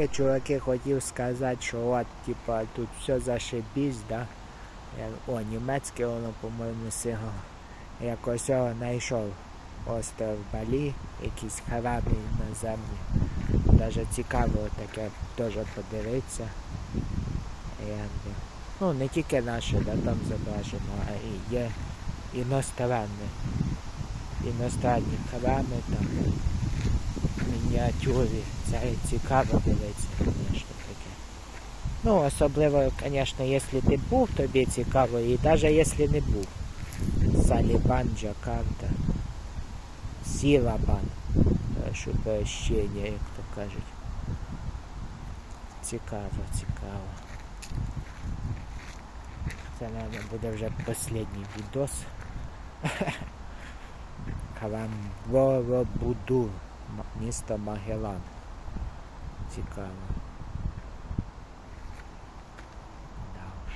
тільки чуваки хотів сказати, що от, типа, тут все зашибісь, да? О, німецьке воно, по-моєму, сиго. Якось його знайшов остров Балі, якісь на землі. Даже цікаво таке теж подивитися. Ну, не тільки наші, да, там зображено, а і є іностранні. Іностранні храми там мініатюрі. Це цікаво дивитися, звісно таке. Ну, особливо, звісно, якщо ти був, тобі цікаво, і навіть якщо не був. Салібан, Джакарта, Сілабан, прошу прощення, як то кажуть. Цікаво, цікаво. Це, мабуть, буде вже останній відос. Храм Боробудур, М- місто Магелан. Цікаво. Да уж.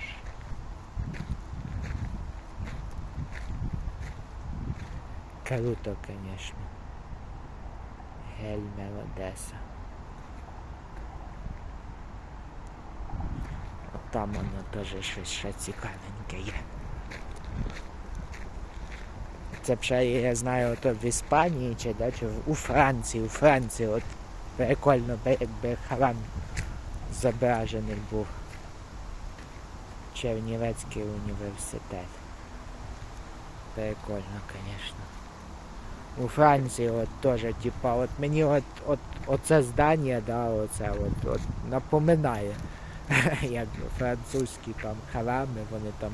Круто, конечно. Гельмер Одеса. Там воно теж щось ще цікавеньке є. Це ще я знаю, то в Іспанії чи, да, чи у Франції, у Франції от прикольно, храм зображений був. Чернівецький університет. Прикольно, звісно. У Франції от теж, типа, от мені от, от оце здання, да, оце от, от напоминає. Якби французькі там храми, вони там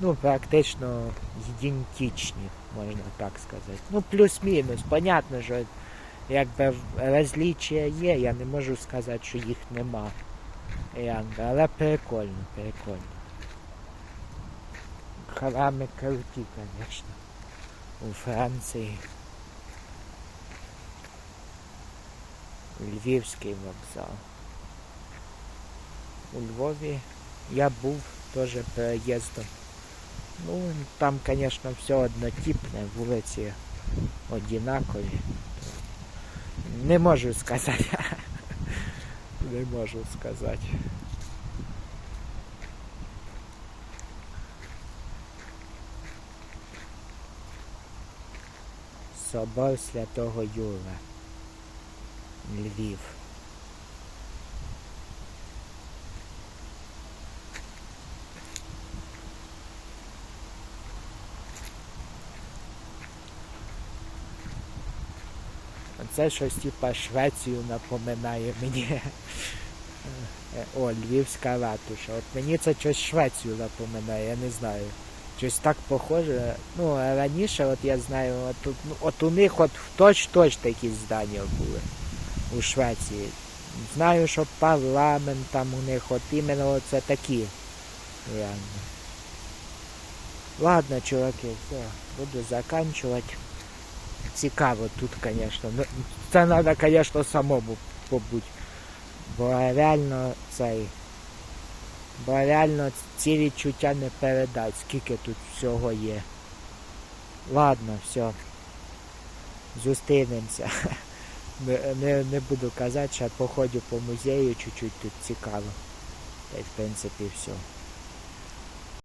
ну, практично ідентичні, можна так сказати. Ну, плюс-мінус. Понятно, що якби розліччя є, я не можу сказати, що їх нема. Якби, але прикольно, прикольно. Храми круті, звісно. У Франції. Львівський вокзал. У Львові я був теж переїздом. Ну, там, звісно, все однотипне, вулиці однакові. Не можу сказати. Не можу сказати. Собор Святого Юра. Львів. Це щось типа Швецію напоминає мені. О, Львівська ратуша. От мені це щось Швецію напоминає, я не знаю. Щось так похоже. Ну, раніше, от я знаю, от, ну, от у них от точ-точ такі здання були у Швеції. Знаю, що парламент там у них от іменно це такі. Реально. Ладно, чуваки, все, буду заканчувати. Цікаво тут, звісно. Ну, Це треба, звісно, самому побути. Бо реально цей. Бо реально ці відчуття не передать, скільки тут всього є. Ладно, все. Зустрінемося. Не, не, не буду казати, що походю по музею чуть-чуть тут цікаво. Та й в принципі все.